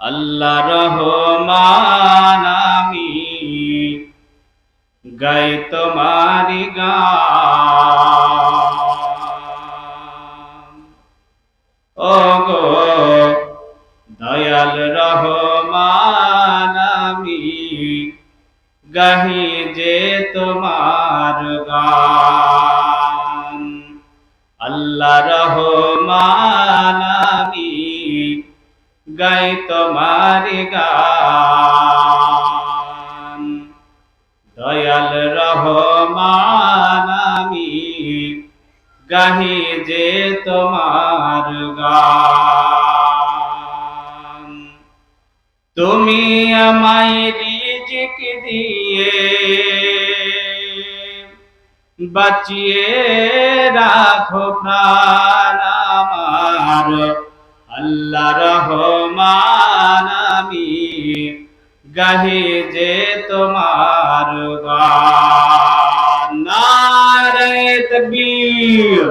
আল্লাহ রহমান আমি। গাই তোমারি গান। ও দয়াল রহমান আমি। গাহি যে তোমার গান। আল্লাহ রহমান গাই তোমার দয়াল রহমান, আমি গাহি যে তোমার গান। তুমি আমায় রিজিক দিয়ে বাঁচিয়ে রাখো প্রাণ আমার। আল্লাহ রহমান আমি গাহে যে তোমার গান। নারে তকবীর।